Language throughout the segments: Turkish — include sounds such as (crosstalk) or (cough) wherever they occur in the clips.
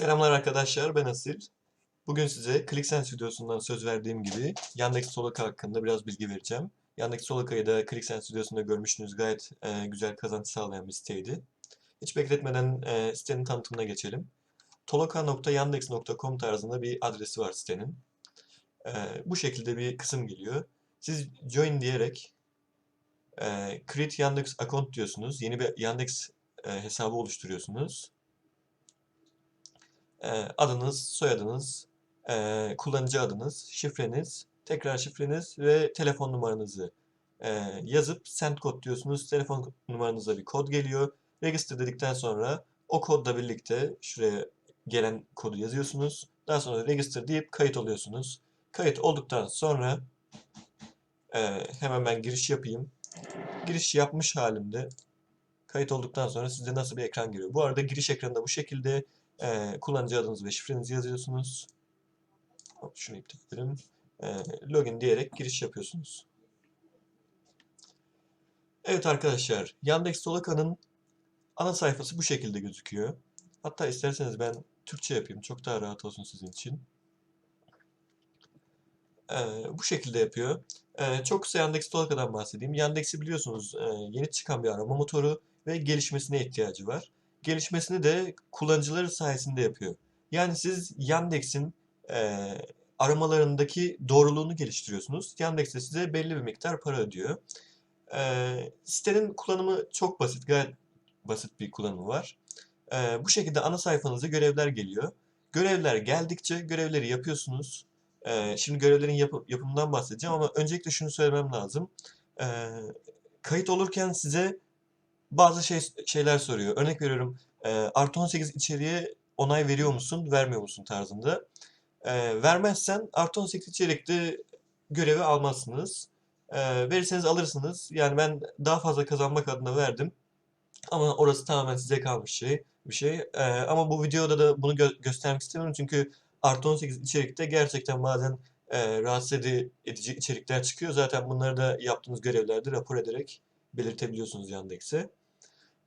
Selamlar arkadaşlar, ben Asil. Bugün size ClickSense videosundan söz verdiğim gibi Yandex Solaka hakkında biraz bilgi vereceğim. Yandex Solaka'yı da ClickSense videosunda görmüştünüz. Gayet e, güzel kazanç sağlayan bir siteydi. Hiç bekletmeden e, sitenin tanıtımına geçelim. toloka.yandex.com tarzında bir adresi var sitenin. E, bu şekilde bir kısım geliyor. Siz join diyerek e, create Yandex account diyorsunuz. Yeni bir Yandex e, hesabı oluşturuyorsunuz. E, adınız, soyadınız, e, kullanıcı adınız, şifreniz, tekrar şifreniz ve telefon numaranızı e, yazıp send kod diyorsunuz. Telefon numaranıza bir kod geliyor. Register dedikten sonra o kodla birlikte şuraya gelen kodu yazıyorsunuz. Daha sonra register deyip kayıt oluyorsunuz. Kayıt olduktan sonra e, hemen ben giriş yapayım. Giriş yapmış halimde kayıt olduktan sonra size nasıl bir ekran geliyor. Bu arada giriş ekranında bu şekilde e, kullanıcı adınızı ve şifrenizi yazıyorsunuz. Hop, şunu iptal edelim. E, login diyerek giriş yapıyorsunuz. Evet arkadaşlar, Yandex Solaka'nın ana sayfası bu şekilde gözüküyor. Hatta isterseniz ben Türkçe yapayım. Çok daha rahat olsun sizin için. E, bu şekilde yapıyor. E, çok kısa Yandex Solaka'dan bahsedeyim. Yandex'i biliyorsunuz e, yeni çıkan bir arama motoru ve gelişmesine ihtiyacı var gelişmesini de kullanıcıları sayesinde yapıyor. Yani siz Yandex'in e, aramalarındaki doğruluğunu geliştiriyorsunuz. Yandex de size belli bir miktar para ödüyor. E, sitenin kullanımı çok basit, gayet basit bir kullanımı var. E, bu şekilde ana sayfanıza görevler geliyor. Görevler geldikçe görevleri yapıyorsunuz. E, şimdi görevlerin yap yapımından bahsedeceğim ama öncelikle şunu söylemem lazım. E, kayıt olurken size bazı şey şeyler soruyor. Örnek veriyorum e, artı 18 içeriğe onay veriyor musun, vermiyor musun tarzında. E, vermezsen artı 18 içerikte görevi almazsınız. E, verirseniz alırsınız. Yani ben daha fazla kazanmak adına verdim. Ama orası tamamen size kalmış şey bir şey. E, ama bu videoda da bunu gö göstermek istemiyorum çünkü artı 18 içerikte gerçekten bazen e, rahatsız edici içerikler çıkıyor. Zaten bunları da yaptığınız görevlerde rapor ederek belirtebiliyorsunuz Yandex'e.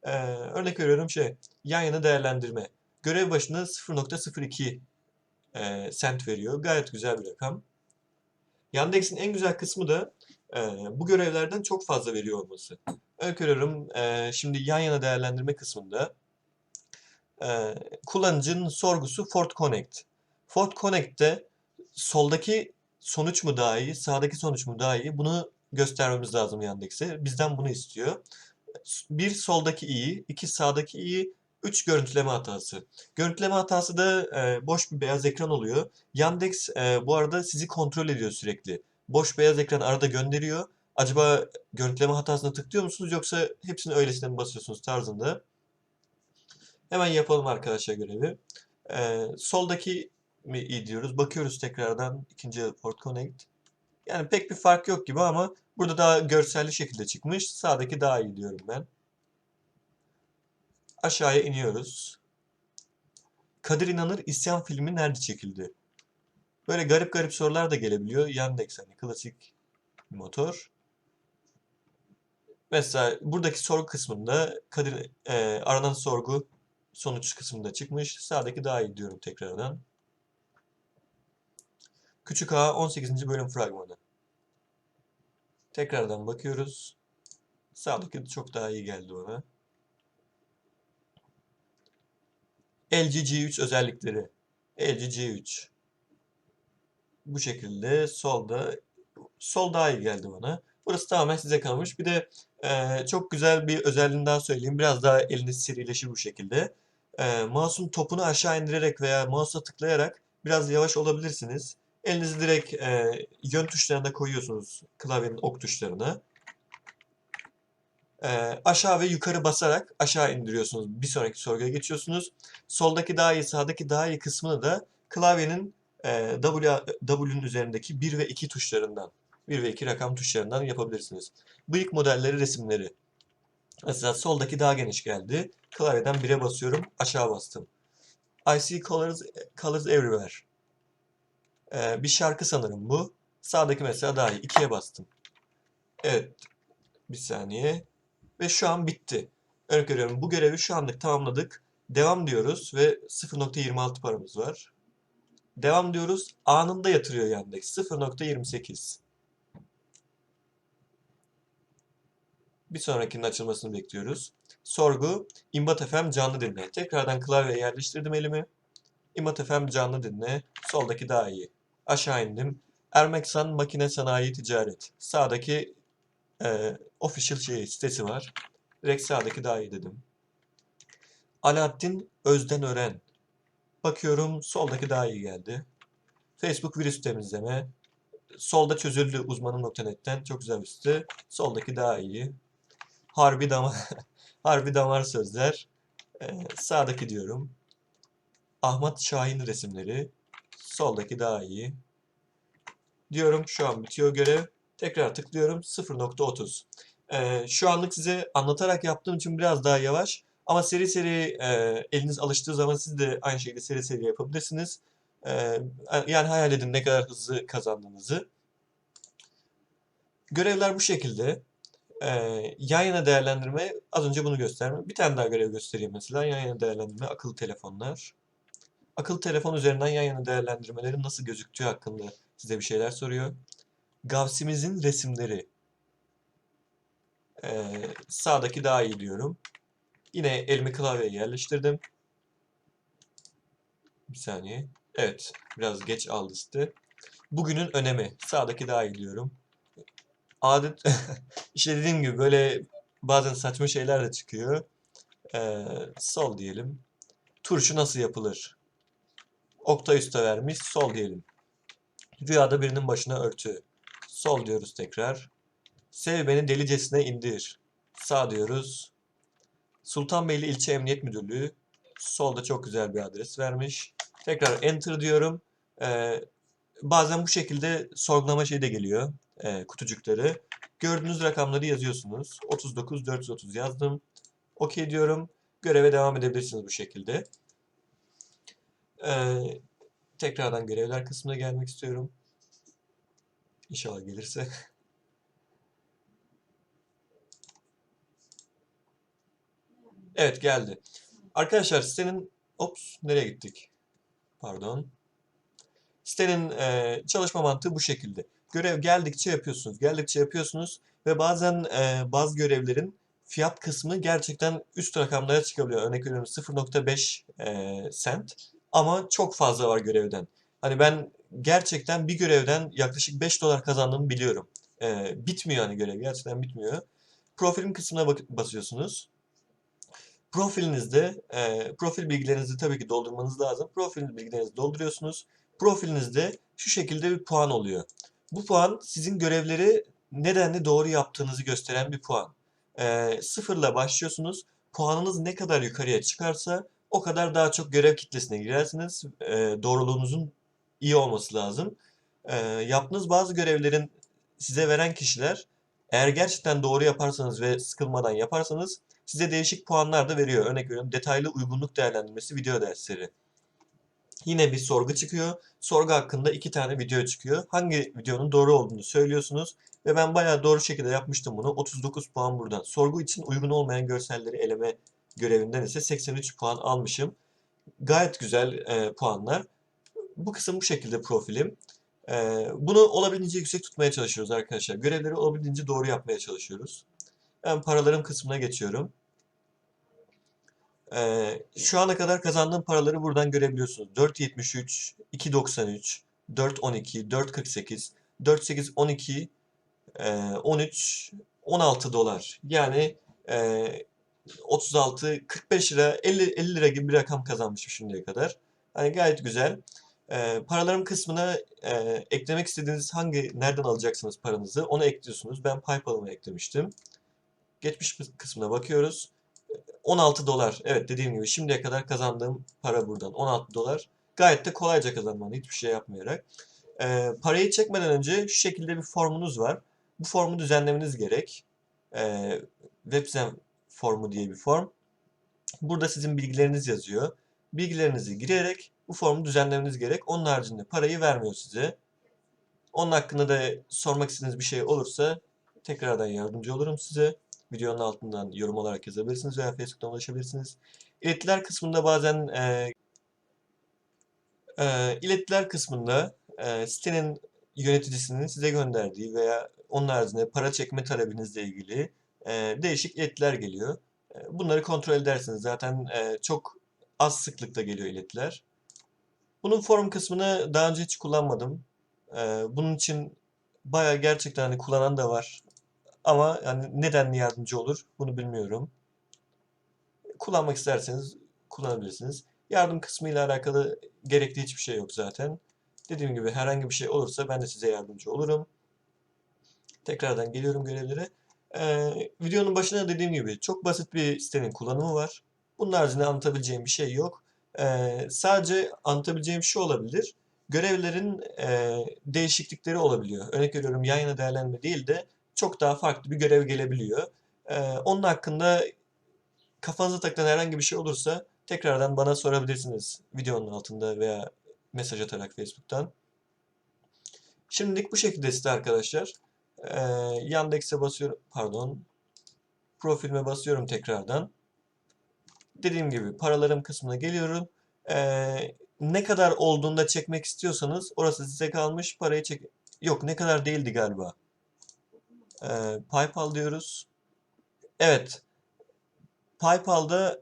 Ee, örnek veriyorum şey, yan yana değerlendirme. Görev başına 0.02 e, sent veriyor. Gayet güzel bir rakam. Yandex'in en güzel kısmı da e, bu görevlerden çok fazla veriyor olması. Örnek veriyorum, e, şimdi yan yana değerlendirme kısmında e, kullanıcının sorgusu Ford Connect. Ford Connect'te soldaki sonuç mu daha iyi, sağdaki sonuç mu daha iyi bunu göstermemiz lazım Yandex'e. Bizden bunu istiyor bir soldaki iyi, iki sağdaki iyi, üç görüntüleme hatası. Görüntüleme hatası da e, boş bir beyaz ekran oluyor. Yandex e, bu arada sizi kontrol ediyor sürekli. Boş beyaz ekran arada gönderiyor. Acaba görüntüleme hatasına tıklıyor musunuz yoksa hepsini öylesine mi basıyorsunuz tarzında. Hemen yapalım arkadaşlar görevi. E, soldaki mi iyi diyoruz. Bakıyoruz tekrardan ikinci Ford Connect. Yani pek bir fark yok gibi ama burada daha görselli şekilde çıkmış. Sağdaki daha iyi diyorum ben. Aşağıya iniyoruz. Kadir İnanır isyan filmi nerede çekildi? Böyle garip garip sorular da gelebiliyor. Yandex hani klasik motor. Mesela buradaki sorgu kısmında Kadir e, aranan sorgu sonuç kısmında çıkmış. Sağdaki daha iyi diyorum tekrardan. Küçük A 18. bölüm fragmanı. Tekrardan bakıyoruz. Sağdaki çok daha iyi geldi ona. LG G3 özellikleri. LG G3. Bu şekilde solda sol daha iyi geldi bana. Burası tamamen size kalmış. Bir de e, çok güzel bir özelliğini daha söyleyeyim. Biraz daha eliniz serileşir bu şekilde. E, mouse'un topunu aşağı indirerek veya mouse'a tıklayarak biraz yavaş olabilirsiniz. Elinizi direkt e, yön tuşlarına koyuyorsunuz klavyenin ok tuşlarına. E, aşağı ve yukarı basarak aşağı indiriyorsunuz. Bir sonraki sorguya geçiyorsunuz. Soldaki daha iyi, sağdaki daha iyi kısmını da klavyenin e, W, W'nin üzerindeki 1 ve 2 tuşlarından, 1 ve 2 rakam tuşlarından yapabilirsiniz. Bıyık modelleri, resimleri. Mesela soldaki daha geniş geldi. Klavyeden 1'e basıyorum, aşağı bastım. I see colors, colors everywhere. Ee, bir şarkı sanırım bu. Sağdaki mesela daha iyi. İkiye bastım. Evet. Bir saniye. Ve şu an bitti. Örnek veriyorum bu görevi şu anlık tamamladık. Devam diyoruz ve 0.26 paramız var. Devam diyoruz. Anında yatırıyor Yandex. 0.28. Bir sonrakinin açılmasını bekliyoruz. Sorgu İmbat FM canlı dinle. Tekrardan klavyeye yerleştirdim elimi. İmbat FM canlı dinle. Soldaki daha iyi. Aşağı indim. Ermeksan Makine Sanayi Ticaret. Sağdaki e, official şey, sitesi var. Direkt sağdaki daha iyi dedim. Alaaddin Özden Ören. Bakıyorum soldaki daha iyi geldi. Facebook virüs temizleme. Solda çözüldü uzmanım.net'ten. Çok güzel bir site. Soldaki daha iyi. Harbi damar, (laughs) harbi damar sözler. Ee, sağdaki diyorum. Ahmet Şahin resimleri. Soldaki daha iyi. Diyorum şu an bitiyor görev. Tekrar tıklıyorum 0.30. Ee, şu anlık size anlatarak yaptığım için biraz daha yavaş. Ama seri seri e, eliniz alıştığı zaman siz de aynı şekilde seri seri yapabilirsiniz. E, yani hayal edin ne kadar hızlı kazandığınızı. Görevler bu şekilde. E, yan yana değerlendirme az önce bunu gösterme. Bir tane daha görev göstereyim mesela. Yan yana değerlendirme akıllı telefonlar. Akıllı telefon üzerinden yan yana değerlendirmelerin nasıl gözüktüğü hakkında size bir şeyler soruyor. Gavsimizin resimleri. E, sağdaki daha iyi diyorum. Yine elimi klavyeye yerleştirdim. Bir saniye. Evet. Biraz geç aldı site. Bugünün önemi. Sağdaki daha iyi diyorum. Adet (laughs) işte dediğim gibi böyle bazen saçma şeyler de çıkıyor. Ee, sol diyelim. Turşu nasıl yapılır? Oktay Usta vermiş. Sol diyelim. Rüyada birinin başına örtü. Sol diyoruz tekrar. Sev beni delicesine indir. Sağ diyoruz. Sultanbeyli İlçe Emniyet Müdürlüğü. Solda çok güzel bir adres vermiş. Tekrar Enter diyorum. Ee, bazen bu şekilde sorgulama şeyi de geliyor. E, kutucukları. Gördüğünüz rakamları yazıyorsunuz. 39 430 yazdım. OK diyorum. Göreve devam edebilirsiniz bu şekilde. Ee, tekrardan görevler kısmına gelmek istiyorum. İnşallah gelirse. Evet geldi. Arkadaşlar sitenin ops nereye gittik? Pardon. Sitenin e, çalışma mantığı bu şekilde. Görev geldikçe yapıyorsunuz, geldikçe yapıyorsunuz ve bazen e, bazı görevlerin fiyat kısmı gerçekten üst rakamlara çıkabiliyor. Örnek veriyorum 0.5 e, sent ama çok fazla var görevden. Hani ben gerçekten bir görevden yaklaşık 5 dolar kazandığımı biliyorum. E, bitmiyor hani görev gerçekten bitmiyor. Profilim kısmına bak basıyorsunuz. Profilinizde e, profil bilgilerinizi tabii ki doldurmanız lazım. Profil bilgilerinizi dolduruyorsunuz. Profilinizde şu şekilde bir puan oluyor. Bu puan sizin görevleri nedenli doğru yaptığınızı gösteren bir puan. E, sıfırla başlıyorsunuz. Puanınız ne kadar yukarıya çıkarsa o kadar daha çok görev kitlesine girersiniz. E, doğruluğunuzun iyi olması lazım. E, yaptığınız bazı görevlerin size veren kişiler eğer gerçekten doğru yaparsanız ve sıkılmadan yaparsanız size değişik puanlar da veriyor. Örnek veriyorum detaylı uygunluk değerlendirmesi video dersleri. Yine bir sorgu çıkıyor. Sorgu hakkında iki tane video çıkıyor. Hangi videonun doğru olduğunu söylüyorsunuz. Ve ben bayağı doğru şekilde yapmıştım bunu. 39 puan buradan. Sorgu için uygun olmayan görselleri eleme görevinden ise 83 puan almışım. Gayet güzel e, puanlar. Bu kısım bu şekilde profilim. E, bunu olabildiğince yüksek tutmaya çalışıyoruz arkadaşlar. Görevleri olabildiğince doğru yapmaya çalışıyoruz. Ben paralarım kısmına geçiyorum. Ee, şu ana kadar kazandığım paraları buradan görebiliyorsunuz. 4.73, 2.93, 4.12, 4.48, 4.8, 12, e, 13, 16 dolar. Yani e, 36, 45 lira, 50, 50 lira gibi bir rakam kazanmışım şimdiye kadar. Yani gayet güzel. E, paralarım kısmına e, eklemek istediğiniz hangi, nereden alacaksınız paranızı onu ekliyorsunuz. Ben PayPal'ıma eklemiştim. Geçmiş kısmına bakıyoruz. 16 dolar. Evet dediğim gibi şimdiye kadar kazandığım para buradan. 16 dolar. Gayet de kolayca kazanmanı hiçbir şey yapmayarak. Ee, parayı çekmeden önce şu şekilde bir formunuz var. Bu formu düzenlemeniz gerek. Ee, Webzen formu diye bir form. Burada sizin bilgileriniz yazıyor. Bilgilerinizi girerek bu formu düzenlemeniz gerek. Onun haricinde parayı vermiyor size. Onun hakkında da sormak istediğiniz bir şey olursa tekrardan yardımcı olurum size. Videonun altından yorum olarak yazabilirsiniz veya Facebook'tan ulaşabilirsiniz. İletiler kısmında bazen e, e, iletiler kısmında e, sitenin yöneticisinin size gönderdiği veya onun haricinde para çekme talebinizle ilgili e, değişik iletiler geliyor. E, bunları kontrol edersiniz. Zaten e, çok az sıklıkla geliyor iletiler. Bunun forum kısmını daha önce hiç kullanmadım. E, bunun için bayağı gerçekten hani kullanan da var. Ama yani neden yardımcı olur bunu bilmiyorum. Kullanmak isterseniz kullanabilirsiniz. Yardım kısmı ile alakalı gerekli hiçbir şey yok zaten. Dediğim gibi herhangi bir şey olursa ben de size yardımcı olurum. Tekrardan geliyorum görevlere. Ee, videonun başında dediğim gibi çok basit bir sitenin kullanımı var. Bunun haricinde anlatabileceğim bir şey yok. Ee, sadece anlatabileceğim şu olabilir. Görevlerin e, değişiklikleri olabiliyor. Örnek veriyorum yan yana değerlendirme değil de çok daha farklı bir görev gelebiliyor. Ee, onun hakkında kafanıza takılan herhangi bir şey olursa tekrardan bana sorabilirsiniz videonun altında veya mesaj atarak Facebook'tan. Şimdilik bu şekilde site arkadaşlar. Ee, Yandex'e basıyorum, pardon, profilime basıyorum tekrardan. Dediğim gibi paralarım kısmına geliyorum. Ee, ne kadar olduğunda çekmek istiyorsanız orası size kalmış. Parayı çek... Yok ne kadar değildi galiba. Ee, PayPal diyoruz. Evet. PayPal'da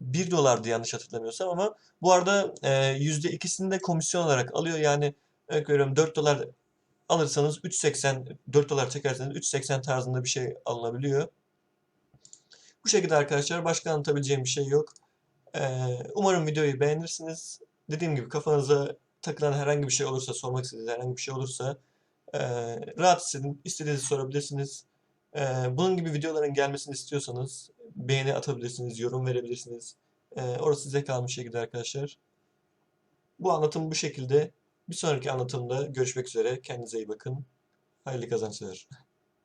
1 dolardı yanlış hatırlamıyorsam ama bu arada e, %2'sini de komisyon olarak alıyor. Yani veriyorum 4 dolar alırsanız 3.80 4 dolar çekerseniz 3.80 tarzında bir şey alınabiliyor. Bu şekilde arkadaşlar başka anlatabileceğim bir şey yok. Ee, umarım videoyu beğenirsiniz. Dediğim gibi kafanıza takılan herhangi bir şey olursa, sormak istediğiniz herhangi bir şey olursa e, rahat hissedin, istediğinizi sorabilirsiniz. E, bunun gibi videoların gelmesini istiyorsanız beğeni atabilirsiniz, yorum verebilirsiniz. E, orası size kalmış şekilde arkadaşlar. Bu anlatım bu şekilde. Bir sonraki anlatımda görüşmek üzere. Kendinize iyi bakın. Hayırlı kazançlar.